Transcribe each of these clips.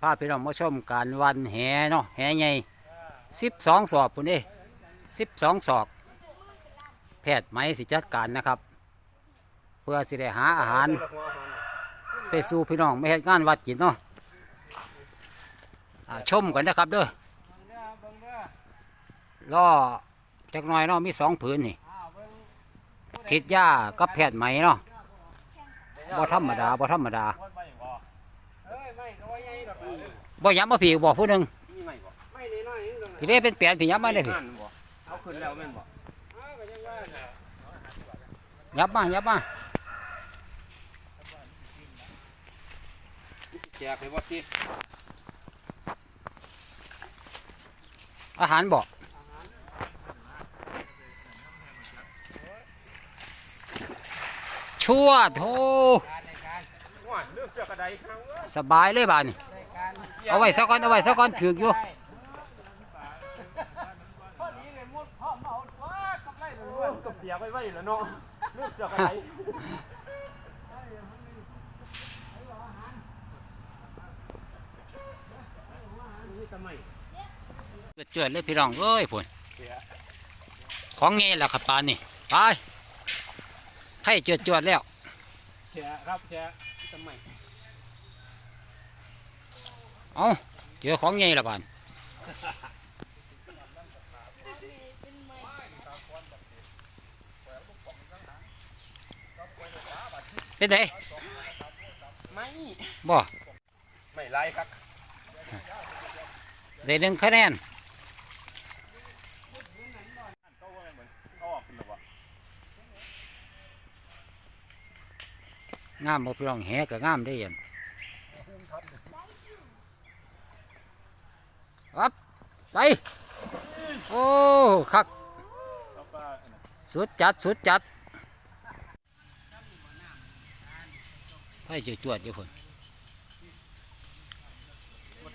พาพี่น้องมาชมการวันแหเนาะแหใหญ่สิบสองศอกพุ่นเด้สิบสองศอก แพทย์ไหมสิจัดการนะครับ เพื่อสิได้หาอาหาร ไปสู่พี่น้องไม่เห็นงานวัดกินเนาะอ่าชมกันนะครับเด้อล่อจักหน่อยเนาะมีสองผืนนี่ฉีดยากับแพทย์ไหมเนาะบ่ธรรมดาบ่ธรรมดา บ่ย้ำมาผีบอกผู้หนึ่งมีไหมบ่พี่เด้เป็นแปลนพี่ย้ำมาเลยพี่นั่นบ่เอาขึ้นแล้วแม่นบ่ย้ำมาย้ำมาแจกให้บ่สิอาหารบอกชั่วโทว่าเลือกเสื้อกระไดครั้งเว้ยสบายเลยบ้านี่ เอาไว้สักก้อนเอาไว้สักก้อนถือกอยู่ก็เปียกไว้ไว้แล้วเนาะเลือกเสื้อกระไดนี่ทำไมเจือดเลยพี่น้องเอ้ยพุ่นของเงี้ยล่ะครับปานนี่ไปให้เจือดจวดๆแล้วแชร์ครับแชร์ทำไม เอาเจอของเงี้ยละบานเป็นไงไม่บ่ไม่ไล่ครับได้หนึ่งคะแนนงามบ่พี่น้องแหก็งามได้ยัง นอับ ไป โอ้คัก สุดจัด สุดจัดให้จอจวดอยู่พุ่น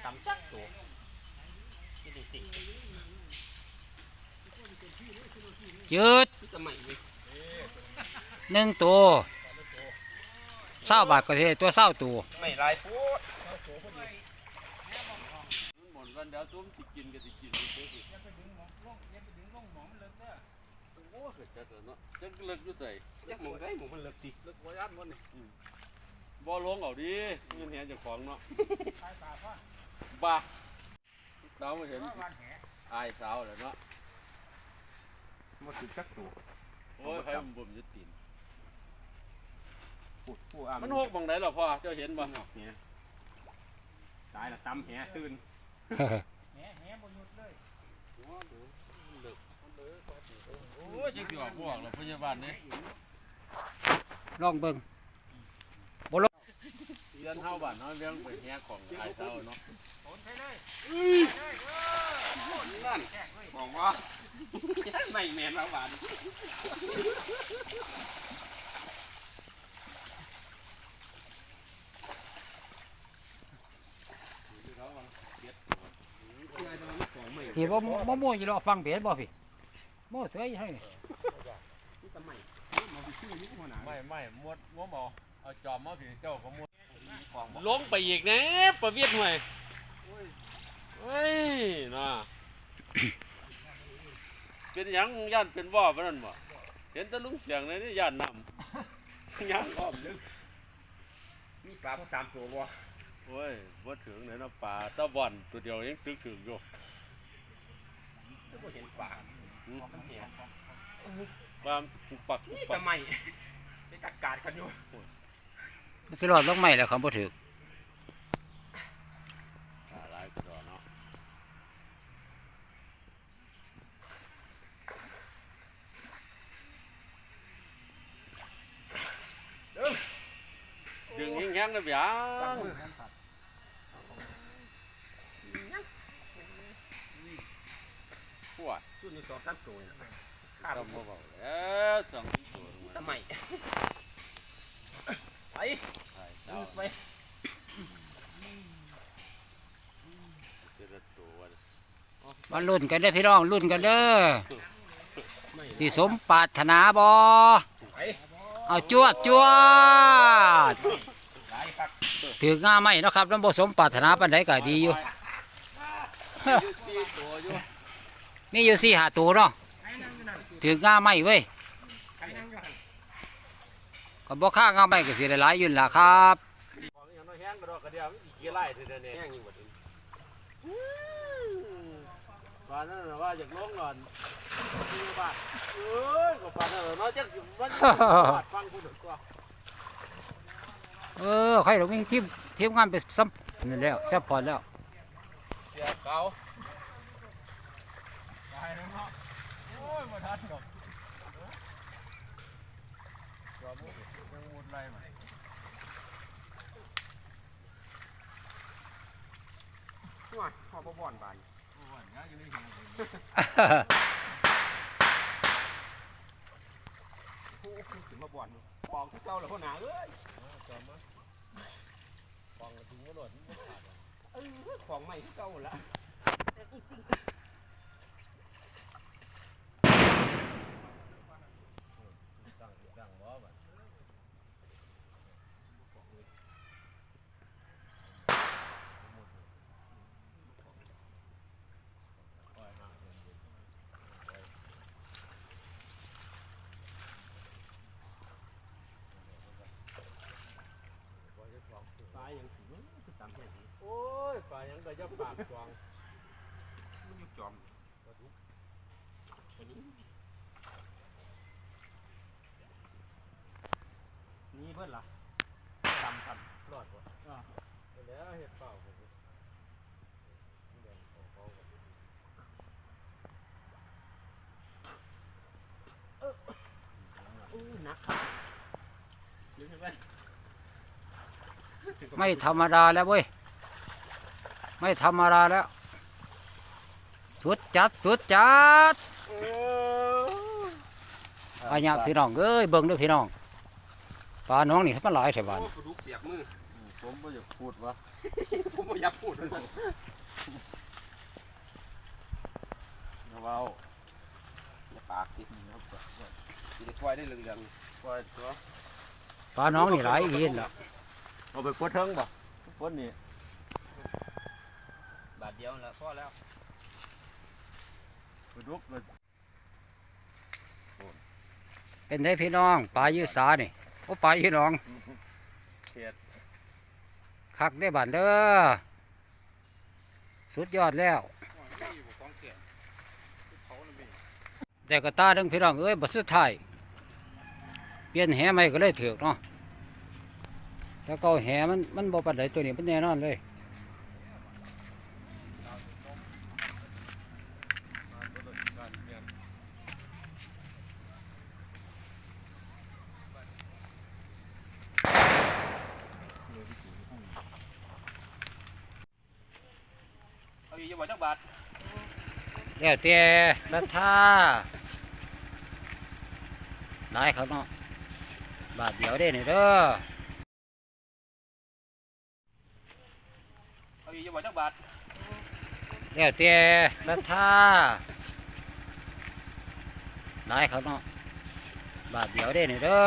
ตำจักตัวนี่ดิสิจืดหนึ่งตัวเศร้าบาทก็เทตัวเศร้าตัวไม่ล่พูดห มดกันเดี๋ยวซุ้มสิกินก็สิกินสิสิโอ้เกิดจัดเนาะจักเลิกอยู่ใส่จักหมูได้หมูมันเลิกสิเลิกบ่ย่านมันนี่บ่ลงเอาดิเงินแหนเจ้าของเนาะบ้าสาวมาเห็นอายสาวแล้วเนาะมันคือจักตัวโอ้ยใครมันบ่มจะตีนพูดพูดอะมันหกบังไหนล่ะพ่อเจ้าเห็นบ่เนี่ยตายละตำแหตื่น โอ้ยจังสิออกบ่ออกแล้วพยาบาลนี่ลองเบิ่งเรียนเฮาบ้านเฮาเลี้ยงไปแหของอายสาวเนาะนั่นบอกว่าไม่แมนแล้วบาด ที่บ่บ่ม่วอยู่รอฟังเบสบ่พี่โม่เสืออยู่ให้นี่ทำไมมาไปชื่อยุคหัวหน้าไม่ไม่มวดมวดหมอเอาจอมมาพี่เจ้าก็มวดของบอกลงไปอีกนะประเวียดหน่อยเฮ้ยน่ะเป็นหยังย่านเป็นบ่อปะนั่นบ่เห็นแตะลุงเสียงเลยนี่ย่านนำ ย่านอ้อมนึกมีปลาพวกสามตัวบ่ โอ้ยบ่ถึงเลยเนาะป่าตะบ่อนตัวเดียวยังตึกถึงอยู่ ก็เห็นปลาหืมมันเห็นความปุกปักปุกปักทำไมไปกัดกาดกันอยู่สิรอดลงไม่แล้วคำบ่ถูกปลาหลายตัวเนาะดึงแห้งๆเลยเบียง ปวดชุดนี้สองสามตัวข้าต้มองมาบอกแล้วสองตัวลงมาทำไมไปใช่เจ้าไปเจอตัวมาลุ้นกันเด้อพี่น้องลุ้นกันเด้อสิสมปรารถนาบ่ไปเอาจวดจวดหลายครับถือง่าไม่เนาะครับน้ำผสมปรารถนาปันไดก็ดีอยู่อยู่สี่ตัวอยู่ มีอยู่สี่หาตัวเนาะถือง่าไม่เว้ยก็บ่ค่าง่าไม่ก็เสิได้หลายยุ่นล่ะครับของอย่างน้อยแห้งกระดอกกระเดียวมันอีกกี่ไร่เท่านั้นเองแห้งยิ่งกว่าเดิมว่านั่นน่ะว่าอยากลงก่อนที่านเอ้ยก็ปานนั้นน่ะเนาะจังสิมันบาดฟังผู้หนึ่งก็เออใครเรามีทีมทีมงานไปซ้ำนั่นแล้วแซ่บพอแล้วเสียเขาตายแล้วเนาะโอ้ ยมาทันดอกจอมุดยังมุดไรมาว้าพ่อพ่บ่อนบานโอ้ยงานอยู่นี่ผู้ถึงมาบ่อนปองที่เก่าแล้วพ่อหนาเอ้ยจอมมั้ยฟองถึงกระโดดมันขาดเออของใหม่ที่เก่าละ ตั้งตั้งล้อบัดตายอย่างถึงคือตามแห้งโอ้ยปลายังก็จะปากจวงมันอยู่จอมตัวนี้นี่ เบิ้ลล่ะตำทันรอดบ่แล้วเห็ดเปล่าผมอู้นักครับลึกไปไม่ธรรมดาแล้วเว้ย ไม่ธรรมดาแล้ว สุดจัด สุดจัดอาญาพี่น้องเอ้ยเบิ่งเด้วยพี่น้อง ปลาน้องนี่มันหลายใช่บ้านโอ้ปลาดุกเสียบมือ ผมไม่อยากพูดว่าผมไม่อยากพูดเลยเบาอย่าปากสิจะได้ช่วยได้เรื่องปล่อยตัวปลาน้องนี่หลายอีกทีละเอาไปกดเทิงบ่กดนี่ๆบาทเดียวแล้วพอแล้วไปดุกเลยเป็นได้พี่น้องปลายืดสานี่ โอ้ปลายืดน้องเขียดคักได้บานเด้อสุดยอดแล้วแต่ก็ตาดึงพี่น้องเอ้ยบัดสุดท้ายเปลี่ยนแหใหม่ก็เลยถือกเนาะแล้วก็เอาแหมันมันบ่ปันไดตัวนี้มันแน่นอนเลย เอาอีกอย่าบอกจักบาทแล้วแต่ศรัทธาหลายครับเนาะบาทเดียวได้นี่เด้อเอาอีกอย่าบอกจักบาทแล้วแต่ศรัทธาหลายครับเนาะบาทเดียวได้นี่เด้อ